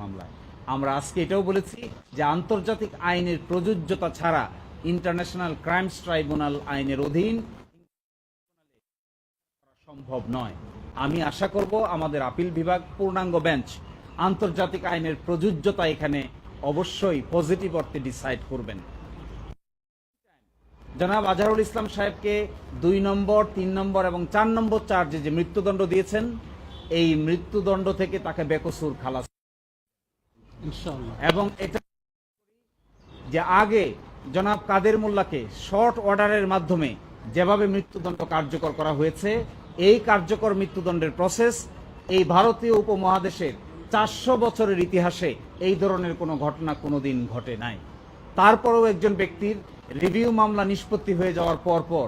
মামলায়। আমরা আজকে এটাও বলেছি যে আন্তর্জাতিক আইনের প্রযোজ্যতা ছাড়া ইন্টারন্যাশনাল ক্রাইমস ট্রাইব্যুনাল আইনের অধীন সম্ভব নয়। আমি আশা করব আমাদের আপিল বিভাগ, পূর্ণাঙ্গ বেঞ্চ আন্তর্জাতিক আইনের প্রযোজ্যতা এখানে অবশ্যই পজিটিভ অর্থে ডিসাইড করবেন। জনাব আজহারুল ইসলাম সাহেবকে দুই নম্বর, তিন নম্বর এবং চার নম্বর চার্জে যে মৃত্যুদণ্ড দিয়েছেন, এই মৃত্যুদণ্ড থেকে তাকে বেকসুর খালাস এবং এটা যে আগে জনাব কাদের মোল্লাকে শর্ট অর্ডারের মাধ্যমে যেভাবে মৃত্যুদণ্ড কার্যকর করা হয়েছে, এই কার্যকর মৃত্যুদণ্ডের প্রসেস এই ভারতীয় উপমহাদেশের চারশো বছরের ইতিহাসে এই ধরনের কোনো ঘটনা কোনোদিন ঘটে নাই। তারপরেও একজন ব্যক্তির রিভিউ মামলা নিষ্পত্তি হয়ে যাওয়ার পর পর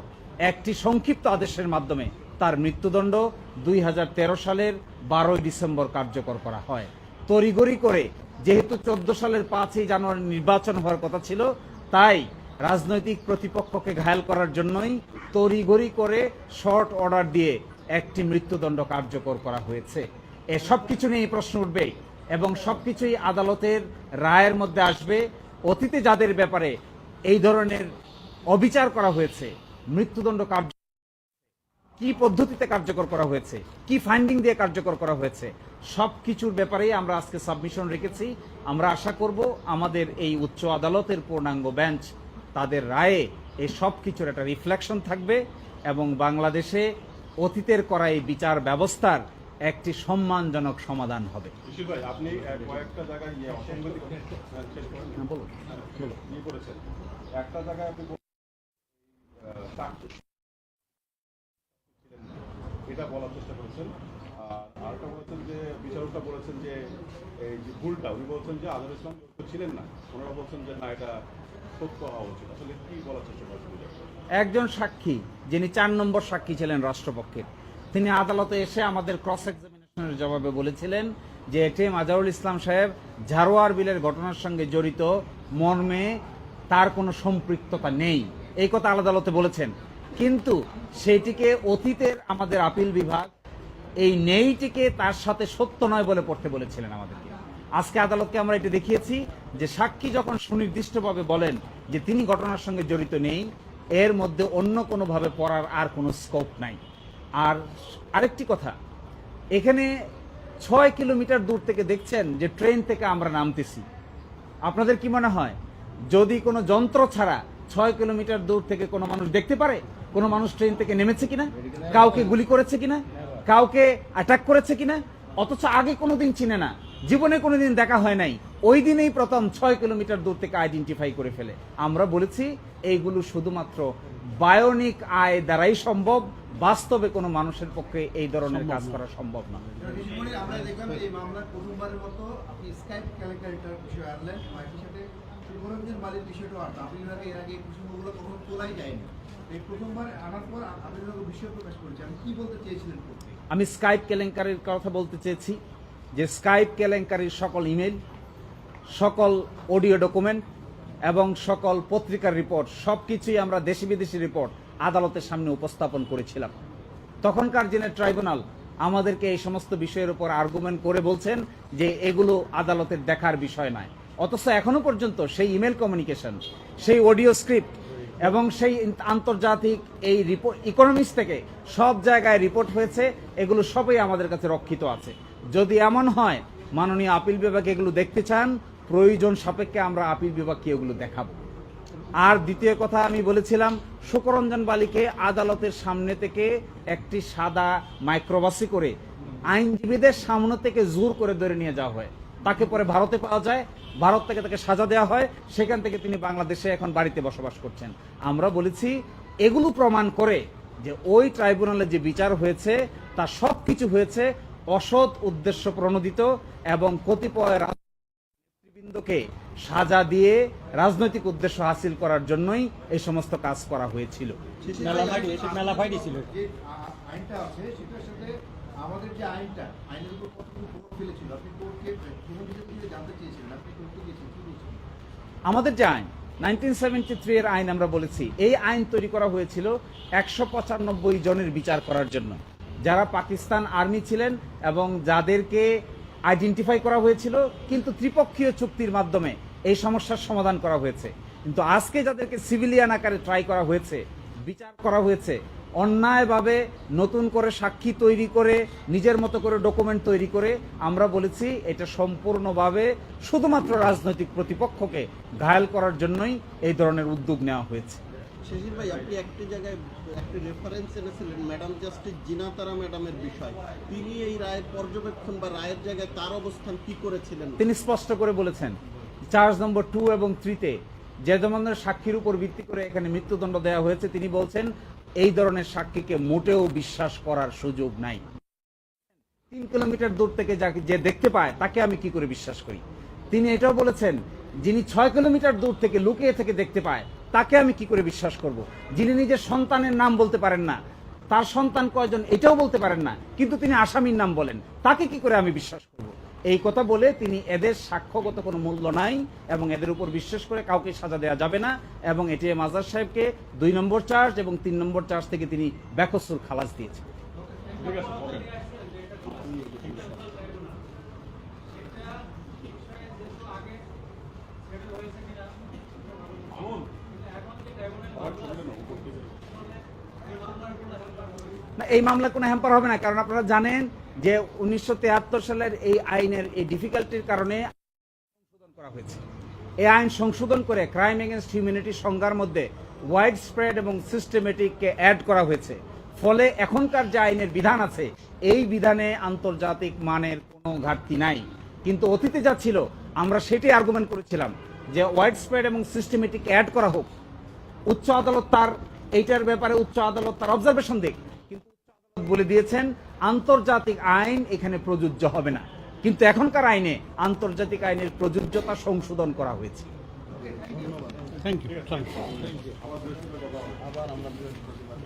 একটি সংক্ষিপ্ত আদেশের মাধ্যমে তার মৃত্যুদণ্ড দুই হাজার তেরো সালের বারোই ডিসেম্বর কার্যকর করা হয়। তড়িগড়ি করে যেহেতু চোদ্দ সালের পাঁচই জানুয়ারি নির্বাচন হওয়ার কথা ছিল, তাই রাজনৈতিক প্রতিপক্ষকে ঘায়াল করার জন্যই তড়িগড়ি করে শর্ট অর্ডার দিয়ে একটি মৃত্যুদণ্ড কার্যকর করা হয়েছে। এ সব কিছু নিয়ে প্রশ্ন উঠবে এবং সব কিছুই আদালতের রায়ের মধ্যে আসবে। অতীতে যাদের ব্যাপারে এই ধরনের অবিচার করা হয়েছে, মৃত্যুদণ্ড কার্য কি পদ্ধতিতে কার্যকর করা হয়েছে, কি ফাইন্ডিং দিয়ে কার্যকর করা হয়েছে সব কিছুর ব্যাপারেই আমরা আজকে সাবমিশন রেখেছি। আমরা আশা করব আমাদের এই উচ্চ আদালতের পূর্ণাঙ্গ বেঞ্চ তাদের রায়ে এই সব কিছুর একটা রিফ্লেকশন থাকবে এবং বাংলাদেশে অতীতের করা এই বিচার ব্যবস্থার একটি সম্মানজনক সমাধান হবে। আপনি কয়েকটা জায়গায় অসংগতি হ্যাঁ, একটা জায়গায় আপনি। এটা বলার চেষ্টা করেছেন। আরেকটা বলেছেন যে, বিচারকটা বলেছেন যে, এই যে ভুলটা, উনি বলছেন যে আজহার ইসলাম ছিলেন না, ওনারা বলছেন যে, না, এটা সত্য হওয়া উচিত। আসলে কি বলার চেষ্টা করেছেন? একজন সাক্ষী, যিনি চার নম্বর সাক্ষী ছিলেন রাষ্ট্রপক্ষের, তিনি আদালতে এসে আমাদের ক্রস এক্সামিনেশনের জবাবে বলেছিলেন যে এটিএম আজহারুল ইসলাম সাহেব ঝাড়োয়ার বিলের ঘটনার সঙ্গে জড়িত, মর্মে তার কোনো সম্পৃক্ততা নেই। এই কথা আদালতে বলেছেন। কিন্তু সেটিকে অতীতের আমাদের আপিল বিভাগ এই নেইটিকে তার সাথে সত্য নয় বলে পড়তে বলেছিলেন আমাদেরকে। আজকে আদালতকে আমরা এটা দেখিয়েছি যে সাক্ষী যখন সুনির্দিষ্টভাবে বলেন যে তিনি ঘটনার সঙ্গে জড়িত নেই, এর মধ্যে অন্য কোনোভাবে পড়ার আর কোনো স্কোপ নাই। আর আরেকটি কথা, এখানে ছয় কিলোমিটার দূর থেকে দেখছেন যে ট্রেন থেকে আমরা নামতেছি। আপনাদের কি মনে হয়, যদি কোনো যন্ত্র ছাড়া ছয় কিলোমিটার দূর থেকে কোনো মানুষ দেখতে পারে, কোনো মানুষ ট্রেন থেকে নেমেছে কিনা, কাউকে গুলি করেছে কিনা? কাউকে অ্যাটাক করেছে কিনা অথচ আগে কোনোদিন চিনে না জীবনে কোনোদিন দেখা হয় নাই। ওই দিনেই প্রথম ছয় কিলোমিটার দূর থেকে আইডেন্টিফাই করে ফেলে। আমরা বলেছি এইগুলো শুধুমাত্র বায়োনিক আয় দ্বারাই সম্ভব বাস্তবে কোনো মানুষের পক্ষে এই ধরনের কাজ করা সম্ভব না। প্রথমবার আনার পর আপনি বিষয় প্রকাশ করেছে আপনি কি বলতে চেয়েছিলেন করতে আমি স্কাইপ কেলেঙ্কারির কথা বলতে চেয়েছি। যে স্কাইপ কেলেঙ্কারির সকল ইমেল সকল অডিও ডকুমেন্ট এবং সকল পত্রিকার রিপোর্ট সব কিছুই আমরা দেশি বিদেশি রিপোর্ট আদালতের সামনে উপস্থাপন করেছিলাম। তখনকার দিনের ট্রাইব্যুনাল আমাদেরকে এই সমস্ত বিষয়ের উপর আর্গুমেন্ট করে বলছেন যে এগুলো আদালতের দেখার বিষয় নয়। অথচ এখনও পর্যন্ত সেই ইমেল কমিউনিকেশন সেই অডিও স্ক্রিপ্ট এবং সেই আন্তর্জাতিক এই রিপোর্ট ইকোনমিক্স থেকে সব জায়গায় রিপোর্ট হয়েছে, এগুলো সবই আমাদের কাছে রক্ষিত আছে। যদি এমন হয়, মাননীয় আপিল বিভাগ এগুলো দেখতে চান, প্রয়োজন সাপেক্ষে আমরা আপিল বিভাগকে এগুলো দেখাবো। আর দ্বিতীয় কথা আমি বলেছিলাম সুকরঞ্জন বালিকে আদালতের সামনে থেকে একটি সাদা মাইক্রোবাসি করে আইনজীবীদের সামনে থেকে জোর করে ধরে নিয়ে যাওয়া হয়। তাকে পরে ভারতে পাওয়া যায়। ভারত থেকে তাকে সাজা দেওয়া হয়। সেখান থেকে তিনি বাংলাদেশে এখন বাড়িতে বসবাস করছেন। আমরা বলেছি এগুলো প্রমাণ করে যে ওই ট্রাইব্যুনালে যে বিচার হয়েছে তা সব কিছু হয়েছে অসৎ উদ্দেশ্য প্রণোদিত এবং কতিপয় নেতৃবৃন্দকে সাজা দিয়ে রাজনৈতিক উদ্দেশ্য হাসিল করার জন্যই এই সমস্ত কাজ করা হয়েছিল। আমাদের যে আইনটা, আইনের উপর কতটুকু প্রভাব ফেলেছিল আপনি কোর্টকে প্রথম কিছু জানতে চেয়েছিলেন, আপনি কোর্টে গেছেন কি বলছেন আমাদের যে আইন নাইনটিন সেভেন্টি থ্রি এর আইন আমরা বলেছি, এই আইন তৈরি করা হয়েছিল একশো পঁচানব্বই জনের বিচার করার জন্য। যারা পাকিস্তান আর্মি ছিলেন এবং যাদেরকে আইডেন্টিফাই করা হয়েছিল, কিন্তু ত্রিপক্ষীয় চুক্তির মাধ্যমে এই সমস্যার সমাধান করা হয়েছে। কিন্তু আজকে যাদেরকে সিভিলিয়ান আকারে ট্রাই করা হয়েছে, বিচার করা হয়েছে অন্যায়ভাবে নতুন করে সাক্ষী তৈরি করে নিজের মতো করে ডকুমেন্ট তৈরি করে আমরা বলেছি এটা সম্পূর্ণভাবে শুধুমাত্র রাজনৈতিক প্রতিপক্ষকে ঘায়াল করার জন্যই এই ধরনের উদ্যোগ নেওয়া হয়েছে। ভাই আপনি একটি জায়গায় একটি রেফারেন্স এনেছিলেন ম্যাডাম জাস্টিস জিনাতারা ম্যাডামের বিষয়। তিনি এই রায়ের পর্যবেক্ষণ বা রায়ের জায়গায় তার অবস্থান কি করেছিলেন? তিনি স্পষ্ট করে বলেছেন চার্জ নম্বর টু এবং থ্রিতে যে ধরনের সাক্ষীর উপর ভিত্তি করে এখানে মৃত্যুদণ্ড দেওয়া হয়েছে তিনি বলছেন এই ধরনের সাক্ষীকে মোটেও বিশ্বাস করার সুযোগ নাই। তিন কিলোমিটার দূর থেকে যাকে যে দেখতে পায়, তাকে আমি কি করে বিশ্বাস করি? তিনি এটাও বলেছেন, যিনি ছয় কিলোমিটার দূর থেকে লুকিয়ে থেকে দেখতে পায়, তাকে আমি কি করে বিশ্বাস করব? যিনি নিজের সন্তানের নাম বলতে পারেন না, তার সন্তান কয়জন এটাও বলতে পারেন না, কিন্তু তিনি আসামির নাম বলেন, তাকে কি করে আমি বিশ্বাস করব? এই কথা বলে তিনি এদের সাক্ষ্যগত কোনো মূল্য নাই এবং এদের উপর বিশ্বাস করে কাউকে সাজা দেওয়া যাবে না এবং এটিএম আজাদ সাহেবকে দুই নম্বর চার্জ এবং তিন নম্বর চার্জ থেকে তিনি বেকসুর খালাস দিয়েছেন। না, এই মামলা কোনো হ্যাম্পার হবে না, কারণ আপনারা জানেন যে উনিশশো সালের এই আইনের এই ডিফিকাল্টির কারণে সংশোধন করা হয়েছে। এই আইন সংশোধন করে ক্রাইম এগেনস্ট হিউম্যানিটি সংজ্ঞার মধ্যে ওয়াইড স্প্রেড এবং সিস্টেমেটিককে অ্যাড করা হয়েছে। ফলে এখনকার যে আইনের বিধান আছে, এই বিধানে আন্তর্জাতিক মানের কোনো ঘাটতি নাই। কিন্তু অতীতে যা ছিল, আমরা সেটি আর্গুমেন্ট করেছিলাম যে ওয়াইড স্প্রেড এবং সিস্টেমেটিক অ্যাড করা হোক। উচ্চ আদালত তার, এইটার ব্যাপারে উচ্চ আদালত তার অবজারভেশন দেখ বলে দিয়েছেন আন্তর্জাতিক আইন এখানে প্রযোজ্য হবে না। কিন্তু এখনকার আইনে আন্তর্জাতিক আইনের প্রযোজ্যতা সংশোধন করা হয়েছে। থ্যাংক ইউ থ্যাংক ইউ আবার আমরা বৃহস্পতিবার